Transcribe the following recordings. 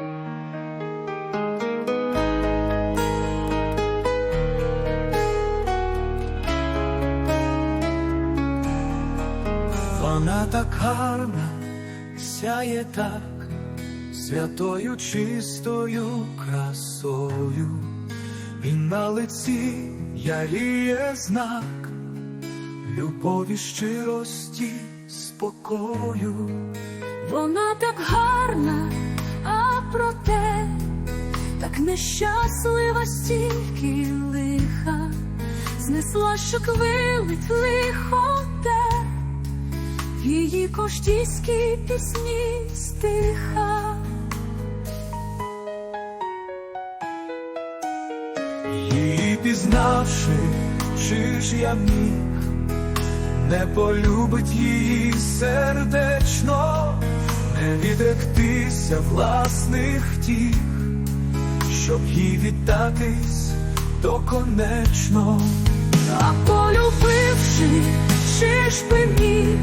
Вона так гарна сяє так святою чистою красою, і на лиці я яріє знак, любові щирості спокою. Вона так гарна а проте так нещаслива стільки лиха, знесла, що квилить лихо те, в її коштійській пісні стиха. Її пізнавши, чи ж я міг, не полюбить її сердечно, не відректися власних втіх, щоб їй віддатись доконечно. А полюбивши, чи ж би міг,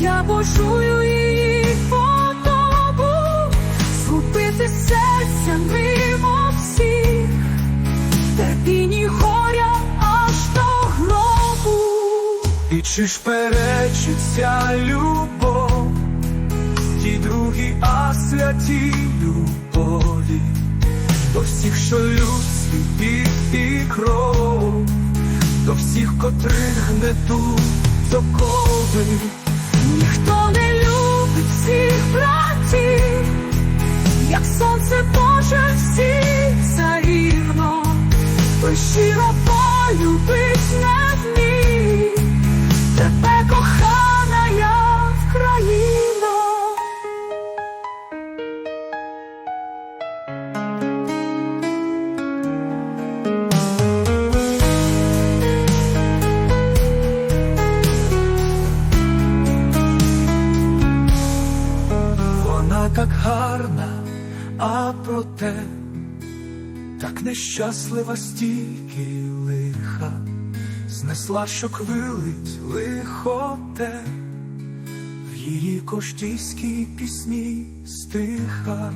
я божую її подобу, згубити серця мимо всіх, терпінні горя аж до гробу. І чи ж перечиться любов, тій другі, а святі любові, до всіх, що людські під і кров, до всіх, котрих гнетуть докови. Ніхто не гарна, а проте так нещаслива стільки лиха, знесла, що квилить лихоте, в її коштійській пісні стиха.